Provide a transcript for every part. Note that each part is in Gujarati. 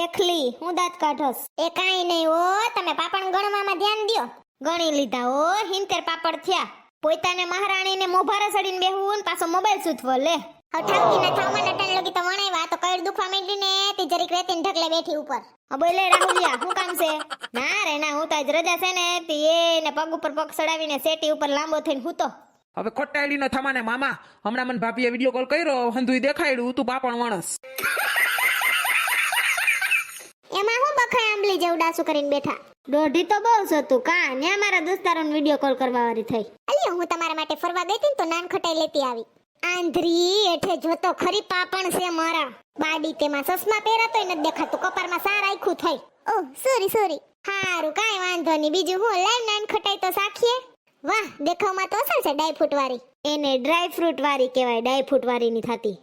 વેખલી હું દાંત કાઢોસ. એ કાંઈ નહીં ઓ તમે પાપડ ગણવામાં ધ્યાન દ્યો. ગણી લીધા ઓ હિંતેર પાપડ થયા. પોતાને મહારાણીને મોભારા સડીને બેહું ને પાછો મોબાઈલ સૂચવો લે. હવે ઠાવકી ના થાવમાં નટન લગી તો વણાવ્યા તો કઈડ દુખવા માંડી ને તે જરીક રેતીને ઢગલે બેઠી ઉપર. બોલે રાહુલિયા શું કામ છે? ના રે ના હું તો આજ રજા છે ને તી એને પગ ઉપર પગ સડાવીને સેટી ઉપર લાંબો થઈને હૂતો હવે ખોટાયેલી ન થમાને મામા હમણાં મને ભાભીએ વીડિયો કોલ કર્યો હંધુઈ દેખાડ્યું તું પાપણ વણસ. બખાય આંબલી જેવું ડાસુ કરીને બેઠા. દોઢી તો બહુ હતું. કા? ને મારા દોસ્તારોને વીડિયો કોલ કરવા વાળી થઈ. અલી હું તમારા માટે ફરવા ગઈ હતી ને તો નાન ખટાઈ લેતી આવી. આંધરી એઠે જોતો ખરી પાપણ છે મારા. બાડી તેમાં સસમા પહેરાતોય નથી દેખાતું. કપારમાં સાર આખું થઈ. ઓહ સોરી સોરી હારું કાંઈ વાંધો નહીં. બીજું હું લાઈવ નાન ખટાઈ તો સાખીએ. વાહ દેખાવમાં તો અસર છે ડાય ફ્રૂટ વાળી. એને ડ્રાય ફ્રૂટ વાળી કહેવાય. ડાય ફ્રૂટ વાળી ની થતી.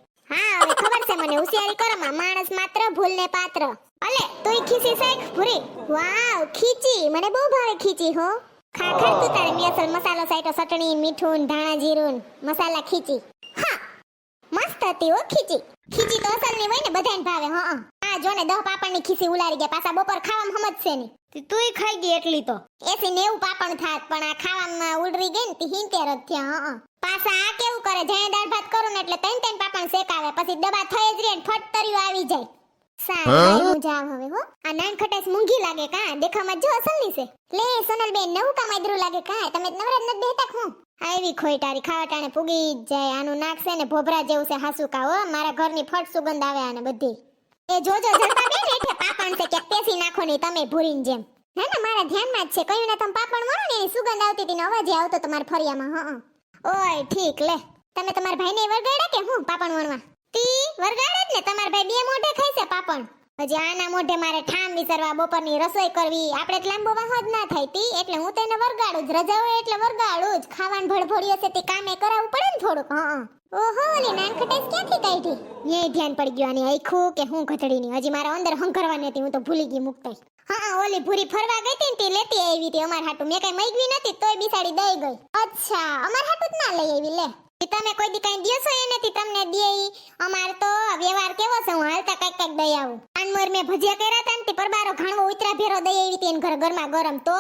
મને હોશિયારી કરો માં માણસ માત્ર ભૂલને પાત્ર. અલે તુંય ખીસી શેખ ભૂરી. વાવ ખીચી મને બહુ ભાવે ખીચી હો. ખા ખા તું તારે મિયાસલ મસાલો સાઈટો ચટણી મીઠું ધાણા જીરું મસાલા ખીચી. હા મસ્ત હતી હો ખીચી. ખીચી તો અસલની હોય ને બધાને ભાવે હા આ જો ને દહ પાપડની ખીચી ઉલારી ગયા પાછા બપોર ખાવામાં સમજશે ને. તુંય ખાઈ ગઈ એટલી તો. એસી નેવું પાપડ થાત પણ આ ખાવામાં ઉલરી ગઈ ને તે હિંતેર જ થયા હા પાછા આ કેવું કરે જાય દાળ ભાત કરું ને એટલે ત્રણ ત્રણ શેકાવે પછી ડબ્બા થઈ જ રહે ને ફટ તર્યું આવી જાય. સારું હું? જાવ હવે હો. આ નાન ખટાઈસ મૂંઘી લાગે કા દેખામાં જો અસલની છે. લે સોનલ બેન નવું કામ આદરું લાગે કા તમે નવરાત નથી બેઠા હું? આવી ખોઈ તારી ખાવા ટાણે પૂગી જાય આનું નાક છે ને ભોભરા જેવું છે હાસુ કા મારા ઘરની ફટ સુગંધ આવે આને બધી. એ જોજો જલપા બેન હેઠે પાપણ છે કે પેસી નાખો તમે ભૂરીન જેમ. ના ના મારા ધ્યાનમાં જ છે કયું ના તમે પાપણ ને એની સુગંધ આવતી હતી ને અવાજ આવતો તમારા ફરિયામાં હા. ઓય ઠીક લે. તમે તમારા ભાઈને વરગાડ્યા કે હું પાપણ વણવા? તી વરગાડે જ ને. તમારા ભાઈ બે મોઢે ખાય છે પાપણ. હજી આના મોઢે મારે ઠામ વિસરવા બપોરની રસોઈ કરવી. આપણે તો લાંબો વાહ જ ના થાય તી. એટલે હું તેને વરગાડું જ. રજા હોય એટલે વરગાડું જ. ખાવાનું ભડભડિયો હશે તે કામે કરાવવું પડે ને થોડુંક. હા ઓહો, ઓલી નાનખટાઈસ ક્યાંથી કાઢી? એ ધ્યાન પડી ગયું આની આખું કે હું ઘટડીની હજી મારા અંદર હંકરવાની હતી. હું તો ભૂલી ગઈ મુકતાઈ. હા ઓલી ભૂરી ફરવા ગઈ હતી ને તે લેતી આવી હતી. અમાર હાટું મેં કઈ મૈગવી નથી, તોય બિસાડી દઈ ગઈ. અચ્છા, અમાર હાટું જ ના લઈ આવી, લે. તમે કોઈ દી કઈ દિયો છો એ નથી, તમને દે ઈ. અમાર તો વ્યવહાર કેવો છે, હું હાલતા કંઈક કંઈક દઈ આવું. આનમોર મેં ભજીયા કર્યા હતા ને તે પરબારો ઘણવો ઉતરા ભેરો દઈ આવી તેન એને ઘર ગરમા ગરમ તો.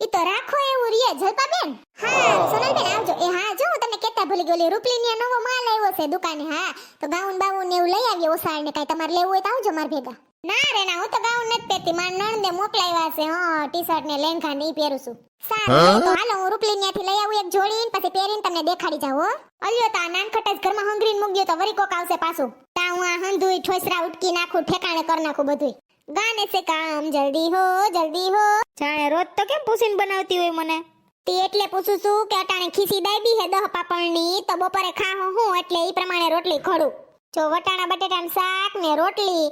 ઈ તો રાખો એવું રીએ જલપા બેન હા, સોનલબેન, આવજો. એ હા, જો, હું તમને કેતા ભૂલી ગયો રૂપલી ની નવો માલ આવ્યો છે દુકાને, હા. તો ગાઉન બાઉન ને એવું લઈ આવ્યો ઓસાળ ને કાઈ તમારે લેવું હોય તો આવજો માર ભેગા. ના રે ના હું તો ગાઉન નથી પહેરતી. મારા નણંદે મોકલાવ્યા છે હા ટી શર્ટ ને લેંઘા ને ઈ પહેરું છું. સારું તો હાલો હું રૂપલી ન્યાથી લઈ આવું એક જોડી ને પછી પહેરીને તમને દેખાડી જાવ હો. અલ્યો તા નાનખટ જ ઘરમાં હંગરીને મૂક્યો તો વરી કોક આવશે પાછું. તા હું આ હંધુઈ ઠોસરા ઉટકી નાખું ઠેકાણે કર નાખું બધું ગાને સે કામ જલ્દી હો જલ્દી હો. જાણે રોજ તો કેમ પૂછીને બનાવતી હોય મને? તે એટલે પૂછું છું કે અટાણે ખીસી દાબી હે દહ પાપણની તો બપોરે ખાહો હું એટલે ઈ પ્રમાણે રોટલી ખોડું. જો વટાણા બટેટાનું શાક ને રોટલી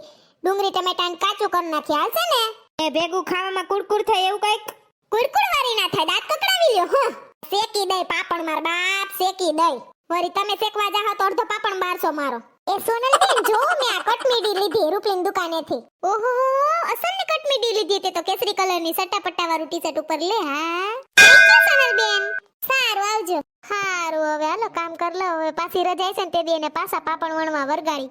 ડુંગળી ટમેટાનું કાચું કરી નાખી હાલશે ને? એ ભેગું ખાવામાં કુરકુર થાય એવું કંઈક? કુરકુર વારી ના થાય દાંત કકડાવી લ્યો હો. શેકી દઈ પાપણ માર બાપ શેકી દઈ. વરી તમે શેકવા જાહો તો અડધો પાપણ મારશો મારો. એ સોનલ બેન જો મેં આ કટમીડી લીધી રૂપલીન દુકાનેથી. ઓહો અસલની કટમીડી લીધી તે તો કેસરી કલરની સટ્ટાપટ્ટા વાળું ટી-શર્ટ ઉપર લે હા? સોનલ બેન સારું આવજો. સારું હવે હાલો કામ કર લો હવે પાછી રજા છે ને તે બેને પાછા પાપણ વણવા વરગાડી.